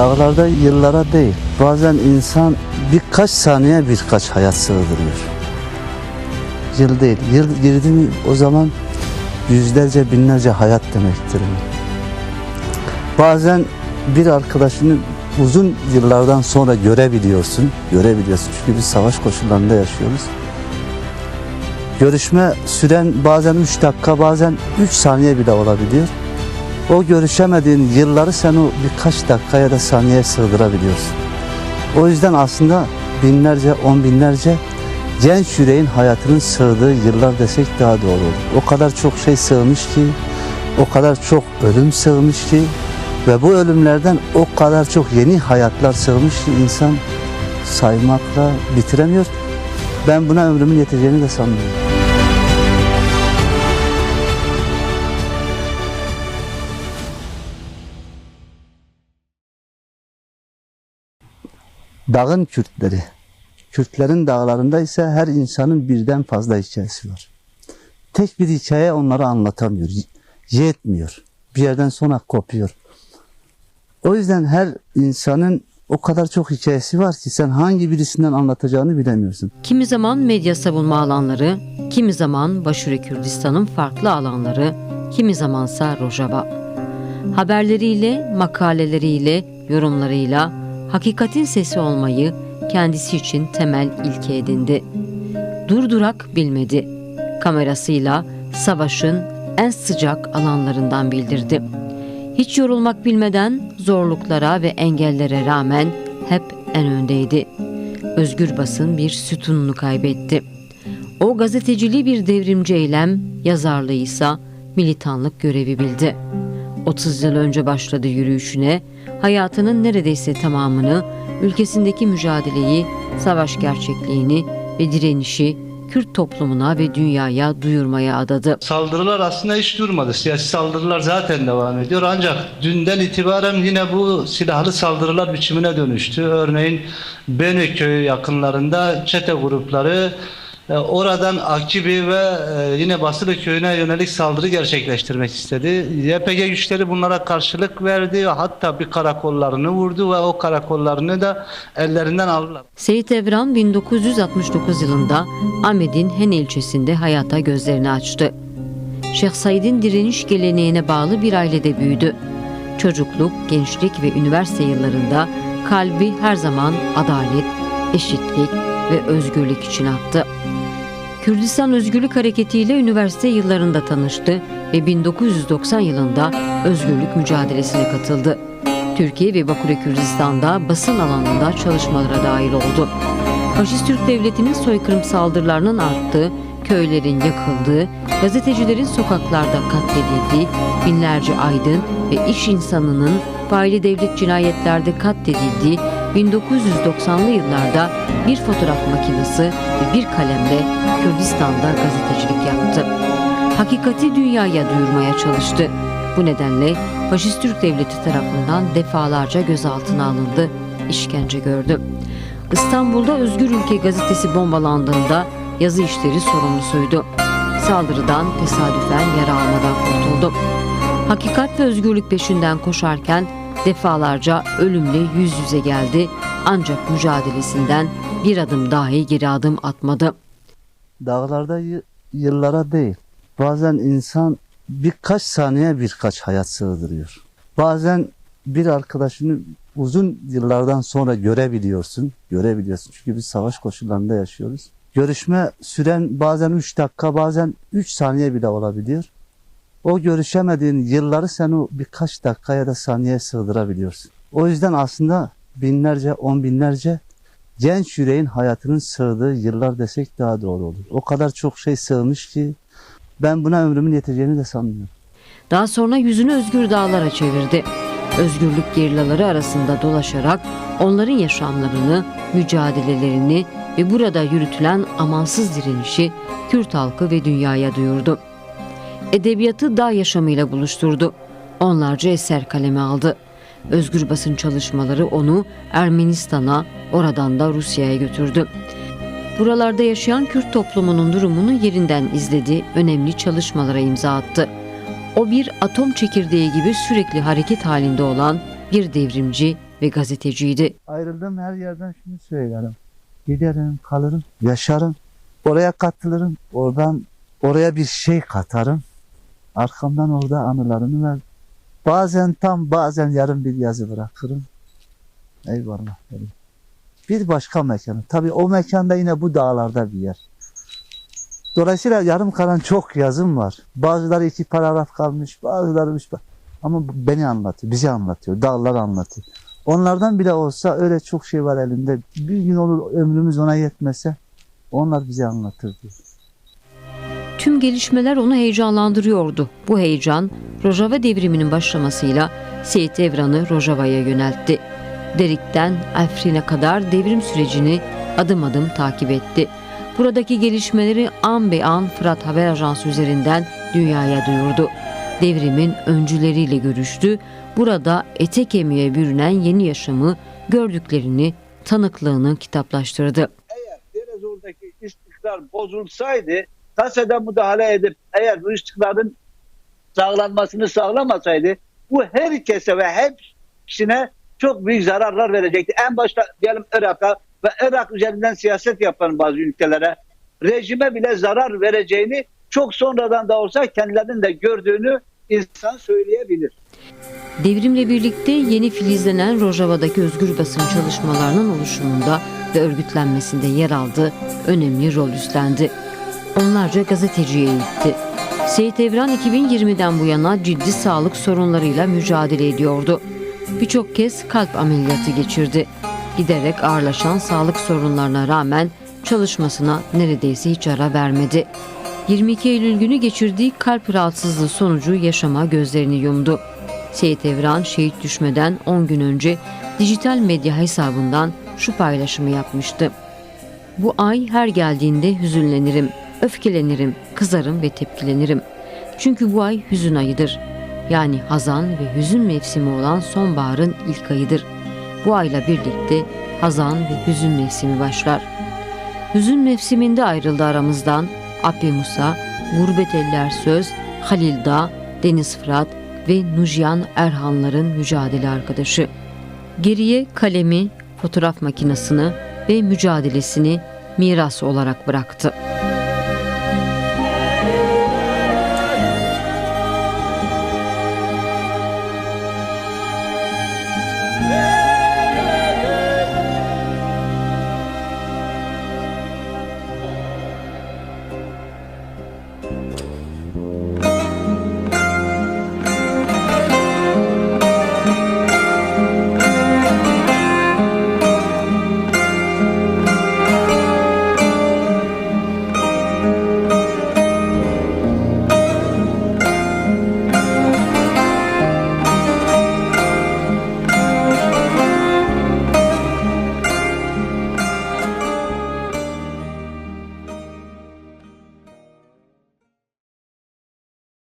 Dağlarda yıllara değil, bazen insan birkaç saniye birkaç hayat sığdırıyor. Yıl değil, yıl girdi mi o zaman yüzlerce binlerce hayat demektir. Bazen bir arkadaşını uzun yıllardan sonra görebiliyorsun, görebiliyorsun. Çünkü biz savaş koşullarında yaşıyoruz. Görüşme süren bazen 3 dakika, bazen 3 saniye bile olabiliyor. O görüşemediğin yılları sen o birkaç dakika ya da saniyeye sığdırabiliyorsun. O yüzden aslında binlerce, on binlerce genç yüreğin hayatının sığdığı yıllar desek daha doğru olur. O kadar çok şey sığmış ki, o kadar çok ölüm sığmış ki ve bu ölümlerden o kadar çok yeni hayatlar sığmış ki insan saymakla bitiremiyor. Ben buna ömrümün yeteceğini de sanmıyorum. Dağın Kürtleri. Kürtlerin dağlarında ise her insanın birden fazla hikayesi var. Tek bir hikaye onları anlatamıyor. Yetmiyor. Bir yerden sonra kopuyor. O yüzden her insanın o kadar çok hikayesi var ki sen hangi birisinden anlatacağını bilemiyorsun. Kimi zaman medya savunma alanları, kimi zaman Başure Kürdistan'ın farklı alanları, kimi zamansa Rojava. Haberleriyle, makaleleriyle, yorumlarıyla hakikatin sesi olmayı kendisi için temel ilke edindi. Durdurak bilmedi. Kamerasıyla savaşın en sıcak alanlarından bildirdi. Hiç yorulmak bilmeden zorluklara ve engellere rağmen hep en öndeydi. Özgür basın bir sütununu kaybetti. O gazeteciliği bir devrimci eylem, yazarlığı ise militanlık görevi bildi. 30 yıl önce başladı yürüyüşüne, hayatının neredeyse tamamını ülkesindeki mücadeleyi, savaş gerçekliğini ve direnişi Kürt toplumuna ve dünyaya duyurmaya adadı. Saldırılar aslında hiç durmadı. Siyasi saldırılar zaten devam ediyor. Ancak dünden itibaren yine bu silahlı saldırılar biçimine dönüştü. Örneğin Benü köyü yakınlarında çete grupları oradan Akibi ve e, yine Basılı köyüne yönelik saldırı gerçekleştirmek istedi. YPG güçleri bunlara karşılık verdi. Hatta bir karakollarını vurdu ve o karakollarını da ellerinden aldılar. Seyit Evran 1969 yılında Ahmet'in Hen ilçesinde hayata gözlerini açtı. Şeyh Said'in direniş geleneğine bağlı bir ailede büyüdü. Çocukluk, gençlik ve üniversite yıllarında kalbi her zaman adalet, eşitlik ve özgürlük için attı. Kürdistan Özgürlük Hareketi ile üniversite yıllarında tanıştı ve 1990 yılında özgürlük mücadelesine katıldı. Türkiye ve Bakü'de Kürdistan'da basın alanında çalışmalara dahil oldu. Faşist Türk Devleti'nin soykırım saldırılarının arttığı, köylerin yakıldığı, gazetecilerin sokaklarda katledildiği, binlerce aydın ve iş insanının faili devlet cinayetlerde katledildiği 1990'lı yıllarda bir fotoğraf makinesi ve bir kalemle Kürdistan'da gazetecilik yaptı. Hakikati dünyaya duyurmaya çalıştı. Bu nedenle Faşist Türk Devleti tarafından defalarca gözaltına alındı, işkence gördü. İstanbul'da Özgür Ülke gazetesi bombalandığında yazı işleri sorumlusuydu. Saldırıdan tesadüfen yara almadan kurtuldu. Hakikat ve özgürlük peşinden koşarken defalarca ölümle yüz yüze geldi ancak mücadelesinden bir adım dahi geri adım atmadı. Dağlarda yıllara değil, bazen insan birkaç saniye birkaç hayat sığdırıyor. Bazen bir arkadaşını uzun yıllardan sonra görebiliyorsun, görebiliyorsun. Çünkü biz savaş koşullarında yaşıyoruz. Görüşme süren bazen 3 dakika, bazen 3 saniye bile olabiliyor. O görüşemediğin yılları sen o birkaç dakika ya da saniyeye sığdırabiliyorsun. O yüzden aslında binlerce, on binlerce genç yüreğin hayatının sığdığı yıllar desek daha doğru olur. O kadar çok şey sığmış ki ben buna ömrümün yeteceğini de sanmıyorum. Daha sonra yüzünü özgür dağlara çevirdi. Özgürlük gerillaları arasında dolaşarak onların yaşamlarını, mücadelelerini ve burada yürütülen amansız direnişi Kürt halkı ve dünyaya duyurdu. Edebiyatı dağ yaşamıyla buluşturdu. Onlarca eser kaleme aldı. Özgür basın çalışmaları onu Ermenistan'a, oradan da Rusya'ya götürdü. Buralarda yaşayan Kürt toplumunun durumunu yerinden izledi, önemli çalışmalara imza attı. O bir atom çekirdeği gibi sürekli hareket halinde olan bir devrimci, ve gazeteciydi. Ayrıldığım her yerden şunu söylerim. Giderim, kalırım, yaşarım. Oraya katılırım. Oradan oraya bir şey katarım. Arkamdan orada anılarını ver. Bazen tam bazen yarım bir yazı bırakırım. Eyvallah. Bir başka mekanı. Tabii o mekanda yine bu dağlarda bir yer. Dolayısıyla yarım kalan çok yazım var. Bazıları iki paragraf kalmış, bazıları üç Ama beni anlatıyor, bizi anlatıyor, dağlar anlatıyor. Onlardan bile olsa öyle çok şey var elinde. Bir gün olur ömrümüz ona yetmese onlar bize anlatır diyor. Tüm gelişmeler onu heyecanlandırıyordu. Bu heyecan Rojava devriminin başlamasıyla Seyit Evran'ı Rojava'ya yöneltti. Derik'ten Afrin'e kadar devrim sürecini adım adım takip etti. Buradaki gelişmeleri an be an Fırat Haber Ajansı üzerinden dünyaya duyurdu. Devrimin öncüleriyle görüştü. Burada ete kemiğe bürünen yeni yaşamı, gördüklerini, tanıklığını kitaplaştırdı. biraz oradaki istikrar bozulsaydı kasede müdahale edip eğer istikrarın sağlanmasını sağlamasaydı bu herkese ve hepsine çok büyük zararlar verecekti. En başta diyelim Irak'a ve Irak üzerinden siyaset yapan bazı ülkelere rejime bile zarar vereceğini çok sonradan da olsa kendilerinin de gördüğünü insan söyleyebilir. Devrimle birlikte yeni filizlenen Rojava'daki özgür basın çalışmalarının oluşumunda ve örgütlenmesinde yer aldı, önemli rol üstlendi. Onlarca gazeteciye eğitti. Seyit Evran 2020'den bu yana ciddi sağlık sorunlarıyla mücadele ediyordu. Birçok kez kalp ameliyatı geçirdi. Giderek ağırlaşan sağlık sorunlarına rağmen çalışmasına neredeyse hiç ara vermedi. 22 Eylül günü geçirdiği kalp rahatsızlığı sonucu yaşama gözlerini yumdu. Seyit Evran şehit düşmeden 10 gün önce dijital medya hesabından şu paylaşımı yapmıştı. Bu ay her geldiğinde hüzünlenirim, öfkelenirim, kızarım ve tepkilenirim. Çünkü bu ay hüzün ayıdır. Yani hazan ve hüzün mevsimi olan sonbaharın ilk ayıdır. Bu ayla birlikte hazan ve hüzün mevsimi başlar. Hüzün mevsiminde ayrıldı aramızdan Abbe Musa, Gurbet Eller Söz, Halil Dağ, Deniz Fırat ve Nujyan Erhanların mücadele arkadaşı. Geriye kalemi, fotoğraf makinesini ve mücadelesini miras olarak bıraktı.